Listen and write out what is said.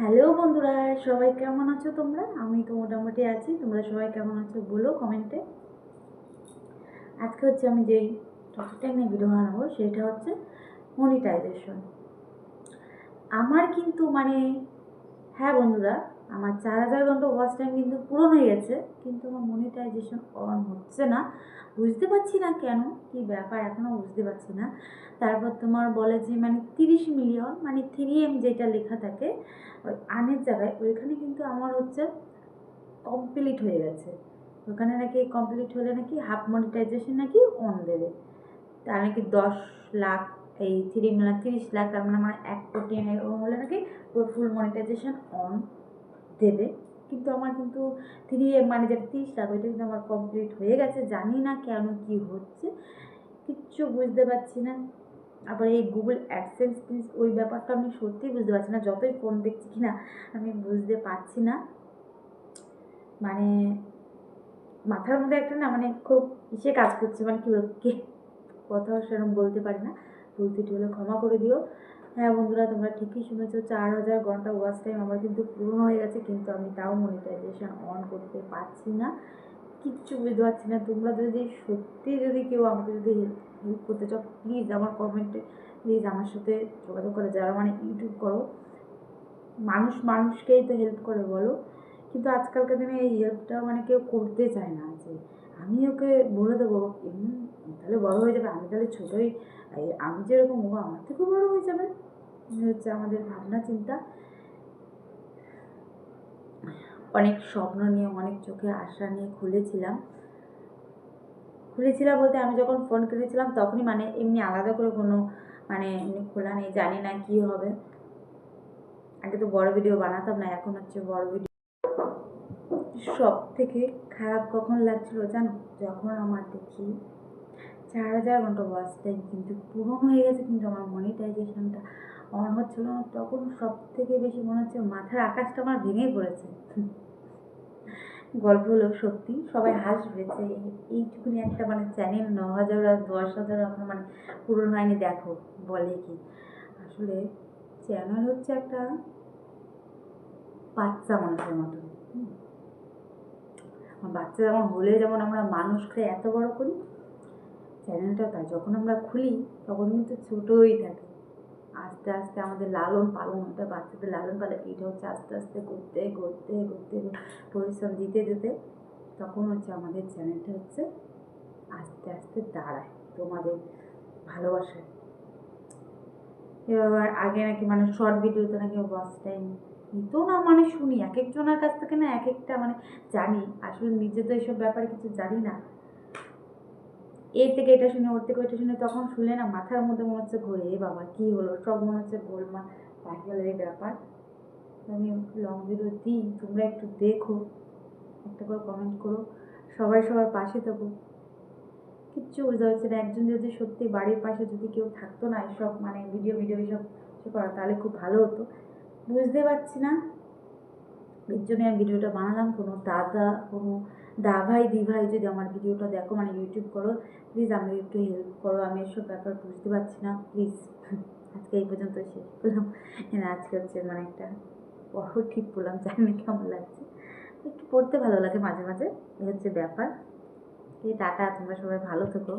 Hello বন্ধুরা, সবাই কেমন আছো তোমরা? আমি তো মোটামুটি আছি, তোমরা সবাই কেমন আছো বলো কমেন্টে আজকে হচ্ছে আমি যেই টপিকটা নিয়ে ভিডিও বানাবো, সেটা হচ্ছে মনিটাইজেশন আমার কিন্তু মানে হ্যাঁ বন্ধুরা আমার চার হাজার ঘণ্টা ওয়াচ টাইম কিন্তু পূরণ হয়ে গেছে, কিন্তু আমার মনিটাইজেশন অন হচ্ছে না। বুঝতে পারছি না কেন, কি ব্যাপার এখনও বুঝতে পারছি না। তারপর তোমার বলে যে মানে তিরিশ মিলিয়ন মানে থ্রি এম যেটা লেখা থাকে, ওই আনের জায়গায়, ওইখানে কিন্তু আমার হচ্ছে কমপ্লিট হয়ে গেছে। ওখানে নাকি কমপ্লিট হলে নাকি হাফ মনিটাইজেশন নাকি অন দেবে। তার নাকি দশ লাখ, এই থ্রি মানে তিরিশ লাখ, তার মানে আমার এক কোটি এরকম হলে নাকি ফুল মনিটাইজেশন অন দেবে। কিন্তু আমার কিন্তু থ্রি মানে যেটা তিরিশ লাখ, ওইটা কিন্তু আমার কমপ্লিট হয়ে গেছে। জানি না কেন, কি হচ্ছে। কিচ্ছু বুঝতে পারছি না। আবার এই গুগল অ্যাডসেন্স প্লিজ ওই ব্যাপারটা আমি সত্যিই বুঝতে পারছি না। যতই ফোন দেখছি কি না আমি বুঝতে পারছি না। মানে মাথার মধ্যে একটা না মানে খুব ইসে কাজ করছে। মানে কী কে কথাও সেরকম বলতে পারি না। ভুল হলে ক্ষমা করে দিও। হ্যাঁ বন্ধুরা, তোমরা ঠিকই শুনেছো, চার হাজার ঘণ্টা ওয়াচ টাইম আমার কিন্তু পূর্ণ হয়ে গেছে, কিন্তু আমি তাও মনিটাইজেশন অন করতে পারছি না, কিচ্ছু বুঝতে পারছি না। তোমরা যদি সত্যি যদি কেউ আমাকে যদি হেল্প করতে চাও প্লিজ আমার কমেন্টে প্লিজ আমার সাথে যোগাযোগ করে, যারা মানে ইউটিউব করো, মানুষ মানুষকেই তো হেল্প করে বলো, কিন্তু আজকালকার দিনে এই হেল্পটা মানে কেউ করতে চায় না, যে আমি ওকে বলে দেবো তাহলে বড়ো হয়ে যাবে, আমি তাহলে ছোটোই আমি যেরকম ও আমার থেকেও বড়ো হয়ে যাবে। হচ্ছে আমাদের ভাবনা, চিন্তা। অনেক স্বপ্ন নিয়ে, অনেক চোখে আশা নিয়ে খুলেছিলাম। খুলেছিলাম বলতে আমি যখন ফোন কিনেছিলাম তখনই মানে এমনি আলাদা করে কোনো মানে এমনি খোলা নেই, জানি না কী হবে। আগে তো বড় ভিডিও বানাতাম না, এখন হচ্ছে বড় ভিডিও সব থেকে খারাপ কখন লাগছিল জানো? যখন আমার দেখি চার হাজার ঘণ্টা ওয়াচ টাইম কিন্তু পূরণ হয়ে গেছে কিন্তু আমার মনিটাইজেশনটা অন হচ্ছিল না। তখন সব থেকে বেশি মনে হচ্ছে মাথার আকাশটা আমার ভেঙে পড়েছে। গল্প হলো সত্যি, সবাই হাসবে যে এইটুকুনি একটা মানে চ্যানেল ন হাজার আর দশ হাজার আপনার মানে পূরণ হয়নি, দেখো, বলে কি। আসলে চ্যানেল হচ্ছে একটা বাচ্চা মানুষের মতো বাচ্চা যেমন হলে যেমন আমরা মানুষকে এত বড় করি চ্যানেলটা যখন আমরা খুলি, তখন কিন্তু ছোটোই থাকে। আস্তে আস্তে আমাদের লালন পালন ওটা বাচ্চাদের লালন পালন এটা হচ্ছে আস্তে আস্তে করতে করতে করতে, পরিশ্রম দিতে দিতে, তখন হচ্ছে আমাদের চ্যানেলটা হচ্ছে আস্তে আস্তে দাঁড়ায় তোমাদের ভালোবাসায়। এবার আগে নাকি মানে শর্ট ভিডিওতে নাকি ওয়াচ টাইম নিত না মানে শুনি, এক একজনের কাছ থেকে না এক একটা মানে জানি। আসলে নিজে তো এইসব ব্যাপারে কিছু জানি না। এর থেকে এটা শুনে, ওর থেকে ওইটা শুনে তখন শুনলে না মাথার মধ্যে মনে হচ্ছে, ঘোরে এ বাবা, কী হলো? সব মনে হচ্ছে গোলমা পাখি গেল এই ব্যাপার আমি লং ভিডিও দিই, তোমরা একটু দেখো, একটা করে কমেন্ট করো। সবাই সবার পাশে থাকো। কিচ্ছু বুঝতে পারছি না। একজন যদি সত্যি বাড়ির পাশে যদি কেউ থাকতো না, এসব মানে ভিডিও ভিডিও এসব করা, তাহলে খুব ভালো হতো। বুঝতে পারছি না। এর জন্য আমি ভিডিওটা বানালাম। কোনো দাদা, কোনো দা ভাই দি ভাই যদি আমার ভিডিওটা দেখো মানে ইউটিউব করো প্লিজ আমাকে একটু হেল্প করো। আমি এসব ব্যাপার বুঝতে পারছি না প্লিজ আজকে এই পর্যন্ত শেষ করলাম। হ্যাঁ আজকে হচ্ছে মানে একটা বড় ঠিক বললাম জানি না কেমন লাগছে। একটু পড়তে ভালো লাগে মাঝে মাঝে। এই হচ্ছে ব্যাপার। এই টাটা, তোমরা সবাই ভালো থেকো।